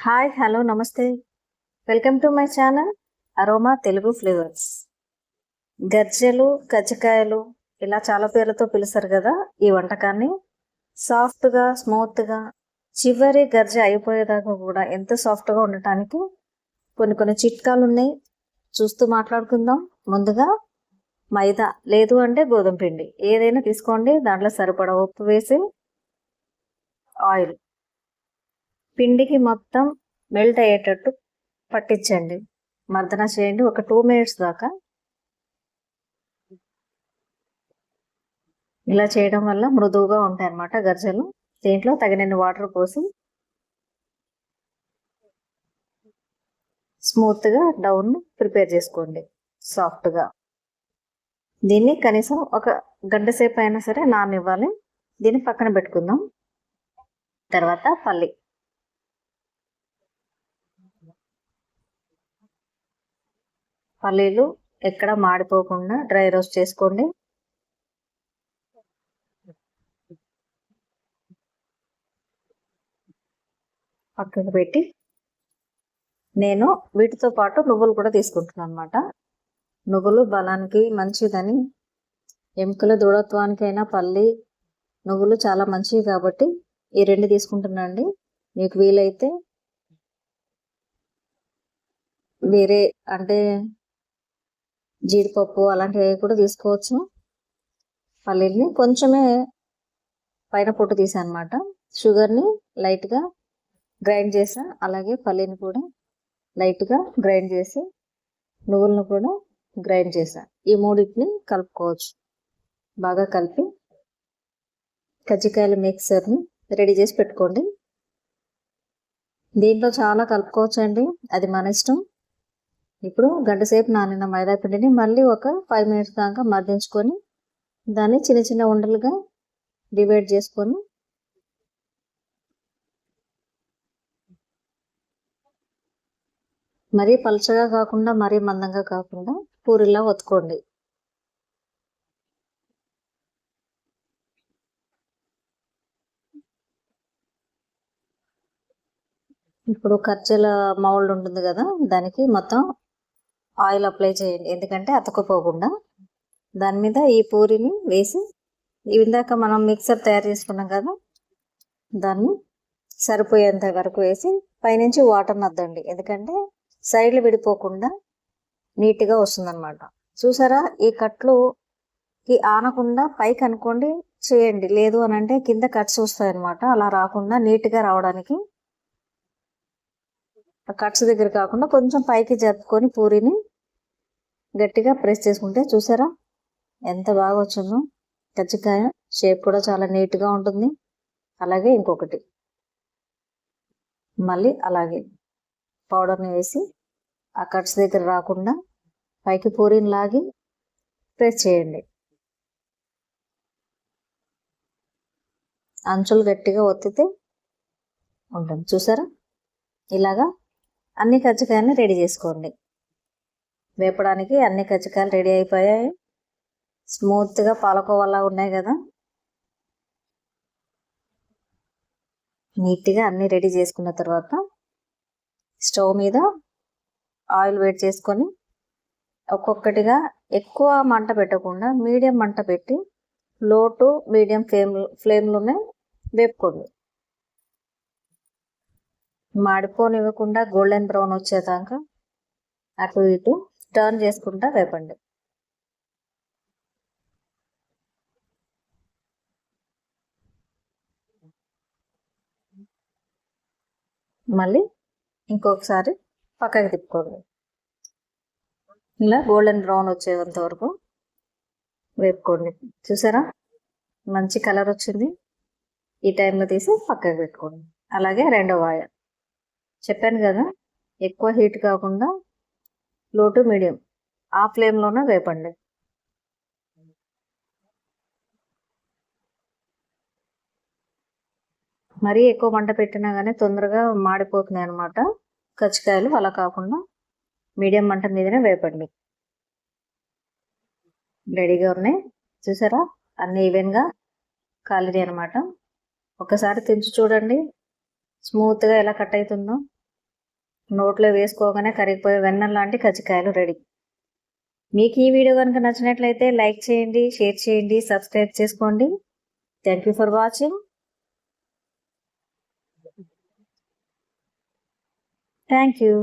Hi hello నమస్తే welcome to my channel aroma Telugu flavours గజ్జెలు కజ్జికాయలు ఇలా చాలా పేర్లతో పిలుస్తారు కదా ఈ వంటకాన్ని. సాఫ్ట్గా స్మూత్గా చివరి గజ్జ అయిపోయేదాకా కూడా ఎంత సాఫ్ట్గా ఉండటానికి కొన్ని కొన్ని చిట్కాలు ఉన్నాయి. చూస్తూ మాట్లాడుకుందాం. ముందుగా మైదా లేదు అంటే గోధుమ పిండి. ఏదైనా తీసుకోండి దాంట్లో సరిపడా ఉప్పు వేసి ఆయిల్. పిండికి మొత్తం మెల్ట్ అయ్యేటట్టు పట్టించండి. మర్దన చేయండి. ఒక టూ మినిట్స్ దాకా ఇలా చేయడం వల్ల మృదువుగా ఉంటాయి అన్నమాట గర్జలు. దీంట్లో తగినన్ని వాటర్ పోసి స్మూత్గా డౌన్ ప్రిపేర్ చేసుకోండి. సాఫ్ట్గా. దీన్ని కనీసం ఒక గంట సేపు అయినా సరే నానివ్వాలి దీన్ని పక్కన పెట్టుకుందాం. తర్వాత పల్లి. పల్లీలు ఎక్కడ మాడిపోకుండా డ్రై రోస్ట్ చేసుకోండి. పక్కన పెట్టి నేను వీటితో పాటు నువ్వులు కూడా తీసుకుంటున్నాను అనమాట నువ్వులు బలానికి మంచిదని ఎముకల దృఢత్వానికైనా పల్లి నువ్వులు చాలా మంచివి కాబట్టి ఈ రెండు తీసుకుంటున్నాండి మీకు వీలైతే వేరే అంటే జీడిపప్పు అలాంటివి కూడా తీసుకోవచ్చు. పల్లీల్ని కొంచెమే పైన పొట్టు తీసాను అనమాట షుగర్ని లైట్గా గ్రైండ్ చేసా. అలాగే పల్లీని కూడా లైట్గా గ్రైండ్ చేసి నువ్వులను కూడా గ్రైండ్ చేసా. ఈ మూడింటిని కలుపుకోవచ్చు. బాగా కలిపి కజ్జికాయల మిక్సర్ని రెడీ చేసి పెట్టుకోండి. దీంట్లో చాలా కలుపుకోవచ్చండి. అది మన ఇష్టం. ఇప్పుడు గంట సేపు నానిన మైదా పిండిని మళ్ళీ ఒక ఫైవ్ మినిట్స్ దాకా మర్దించుకొని దాన్ని చిన్న చిన్న ఉండలుగా డివైడ్ చేసుకొని మరీ పలచగా కాకుండా మరీ మందంగా కాకుండా పూరిలా ఒత్తుకోండి. ఇప్పుడు ఖర్చుల మౌల్డ్ ఉంటుంది కదా దానికి మొత్తం ఆయిల్ అప్లై చేయండి. ఎందుకంటే అతకపోకుండా. దాని మీద ఈ పూరిని వేసి ఇందాక మనం మిక్సర్ తయారు చేసుకున్నాం కదా దాన్ని సరిపోయేంత వరకు వేసి పైనుంచి వాటర్ నద్దండి. ఎందుకంటే సైడ్లు విడిపోకుండా నీట్గా వస్తుందన్నమాట. చూసారా ఈ కట్లుకి ఆనకుండా పైకి అనుకోండి చేయండి. లేదు అని అంటే కింద కట్స్ వస్తాయి అనమాట అలా రాకుండా నీట్గా రావడానికి కట్స్ దగ్గర కాకుండా కొంచెం పైకి జరుపుకొని పూరిని గట్టిగా ప్రెస్ చేసుకుంటే చూసారా? ఎంత బాగా వచ్చిందో. కజ్జికాయ షేప్ కూడా చాలా నీట్గా ఉంటుంది. అలాగే ఇంకొకటి. మళ్ళీ అలాగే పౌడర్ని వేసి ఆ కట్స్ దగ్గర రాకుండా పైకి పూరిని లాగి ప్రెస్ చేయండి. అంచులు గట్టిగా ఒత్తితే ఉంటుంది. చూసారా? ఇలాగా అన్ని కజ్జికాయని రెడీ చేసుకోండి. వేపడానికి అన్ని కచ్చకాయలు రెడీ అయిపోయాయి. స్మూత్గా పాలకోవాలా ఉన్నాయి కదా. నీట్గా అన్నీ రెడీ చేసుకున్న తర్వాత స్టవ్ మీద ఆయిల్ వేడి చేసుకొని ఒక్కొక్కటిగా ఎక్కువ మంట పెట్టకుండా మీడియం మంట పెట్టి లో టు మీడియం ఫ్లేమ్ ఫ్లేమ్లోనే వేపుకోండి. మాడిపోనివ్వకుండా గోల్డెన్ బ్రౌన్ వచ్చేదాకా అటు ఇటు టర్న్ చేసుకుంటా వేపండి మళ్ళీ ఇంకొకసారి పక్కకి తిప్పుకోండి. ఇలా గోల్డెన్ బ్రౌన్ వచ్చేంత వరకు వేపుకోండి చూసారా? మంచి కలర్ వచ్చింది. ఈ టైంలో తీసి పక్కకి పెట్టుకోండి. అలాగే రెండో వాయ. చెప్పాను కదా ఎక్కువ హీట్ కాకుండా లో టు మీడియం. ఆ ఫ్లేమ్లోనే వేపండి. మరీ ఎక్కువ మంట పెట్టినా కానీ తొందరగా మాడిపోతున్నాయి అనమాట కచ్చికాయలు అలా కాకుండా మీడియం మంట మీదనే వేపండి. రెడీగా ఉన్నాయి. చూసారా? అన్ని ఈవెన్గా కాలినాయి అనమాట ఒకసారి తెంచి చూడండి. స్మూత్గా ఎలా కట్ అవుతుందో. నోట్లో వేసుకోగానే కరిగిపోయే వెన్న లాంటి కజ్జికాయలు రెడీ మీకు ఈ వీడియో కనుక నచ్చినట్లయితే లైక్ చేయండి షేర్ చేయండి సబ్స్క్రైబ్ చేసుకోండి. Thank you for watching thank you